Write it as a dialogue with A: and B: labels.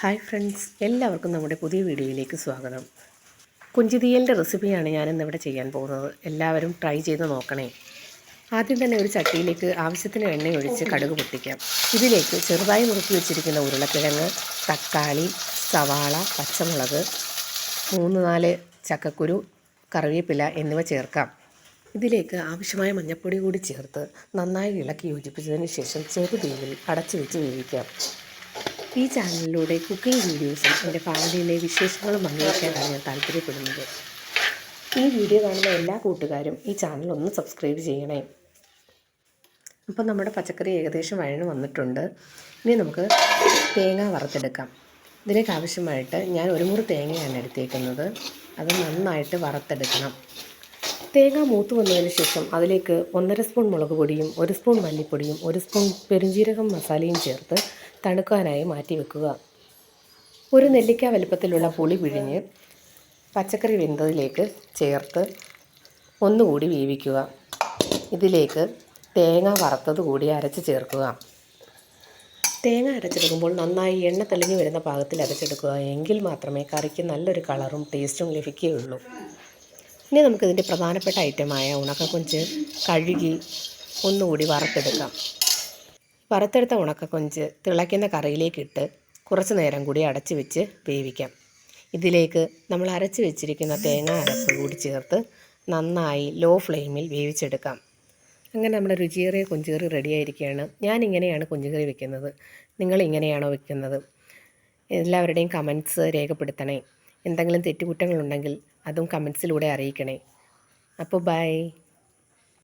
A: Hi friends എല്ലാവർക്കും നമ്മുടെ പുതിയ വീഡിയോയിലേക്ക് സ്വാഗതം. കുഞ്ചിതീയലിന്റെ റെസിപ്പിയാണ് ഞാനിന്നിവിടെ ചെയ്യാൻ പോകുന്നത്. എല്ലാവരും ട്രൈ ചെയ്ത് നോക്കണേ. ആദ്യം തന്നെ ഒരു ചട്ടിയിലേക്ക് ആവശ്യത്തിന് എണ്ണ ഒഴിച്ച് കടുക് പൊട്ടിക്കാം. ഇതിലേക്ക് ചെറുതായി നുറുക്കി വെച്ചിരിക്കുന്ന ഉരുളക്കിഴങ്ങ് തക്കാളി സവാള പച്ചമുളക് മൂന്ന് നാല് ചക്കക്കുരു കറിവേപ്പില എന്നിവ ചേർക്കാം. ഇതിലേക്ക് ആവശ്യമായ മഞ്ഞൾപ്പൊടി കൂടി ചേർത്ത് നന്നായി ഇളക്കി യോജിപ്പിച്ചതിന് ശേഷം ചെറുതീയിൽ അടച്ചു വെച്ച് വേവിക്കാം. ഈ ചാനലിലൂടെ കുക്കിംഗ് വീഡിയോസും എന്റെ ഫാമിലിയിലെ വിശേഷങ്ങളും പങ്കുവയ്ക്കാനാണ് ഞാൻ താല്പര്യപ്പെടുന്നത്. ഈ വീഡിയോ കാണുന്ന എല്ലാ കൂട്ടുകാരും ഈ ചാനൽ ഒന്ന് സബ്സ്ക്രൈബ് ചെയ്യണേ. അപ്പോൾ നമ്മുടെ പച്ചക്കറി ഏകദേശം വഴന്ന് വന്നിട്ടുണ്ട്. ഇനി നമുക്ക് തേങ്ങ വറുത്തെടുക്കാം. ഇതിലേക്ക് ആവശ്യമായിട്ട് ഞാൻ ഒരു മുറി തേങ്ങയാണ് എടുത്തേക്കുന്നത്. അത് നന്നായിട്ട് വറുത്തെടുക്കണം. തേങ്ങ മൂത്ത് വന്നതിന് ശേഷം അതിലേക്ക് ഒന്നര സ്പൂൺ മുളക് പൊടിയും ഒരു സ്പൂൺ മല്ലിപ്പൊടിയും ഒരു സ്പൂൺ പെരുംജീരകം മസാലയും ചേർത്ത് തണുക്കാനായി മാറ്റി വെക്കുക. ഒരു നെല്ലിക്ക വലുപ്പത്തിലുള്ള പുളി പിഴിഞ്ഞ് പച്ചക്കറി വെന്തതിലേക്ക് ചേർത്ത് ഒന്നുകൂടി വേവിക്കുക. ഇതിലേക്ക് തേങ്ങ വറുത്തത് കൂടി അരച്ച് ചേർക്കുക. തേങ്ങ അരച്ചെടുക്കുമ്പോൾ നന്നായി എണ്ണ തെളിഞ്ഞു വരുന്ന പാകത്തിൽ അരച്ചെടുക്കുക. എങ്കിൽ മാത്രമേ കറിക്ക് നല്ലൊരു കളറും ടേസ്റ്റും ലഭിക്കുകയുള്ളൂ. ഇനി നമുക്കിതിന്റെ പ്രധാനപ്പെട്ട ഐറ്റമായ ഉണക്കക്കൊഞ്ച് കഴുകി ഒന്നുകൂടി വറുത്തെടുക്കാം. വറുത്തെടുത്ത ഉണക്കക്കൊഞ്ച് തിളയ്ക്കുന്ന കറിയിലേക്കിട്ട് കുറച്ച് നേരം കൂടി അടച്ചു വെച്ച് വേവിക്കാം. ഇതിലേക്ക് നമ്മൾ അരച്ച് വെച്ചിരിക്കുന്ന തേങ്ങ അരപ്പ് കൂടി ചേർത്ത് നന്നായി ലോ ഫ്ലെയിമിൽ വേവിച്ചെടുക്കാം. അങ്ങനെ നമ്മുടെ രുചിയേറിയ കൊഞ്ചുകറി റെഡിയായിരിക്കുകയാണ് ഞാൻ ഇങ്ങനെയാണ് കൊഞ്ചുകറി വെക്കുന്നത്. നിങ്ങൾ ഇങ്ങനെയാണോ വെക്കുന്നത്? എല്ലാവരുടെയും കമൻസ് രേഖപ്പെടുത്തണേ. എന്തെങ്കിലും തെറ്റുകുറ്റങ്ങളുണ്ടെങ്കിൽ അതും കമൻസിലൂടെ അറിയിക്കണേ. അപ്പോൾ ബൈ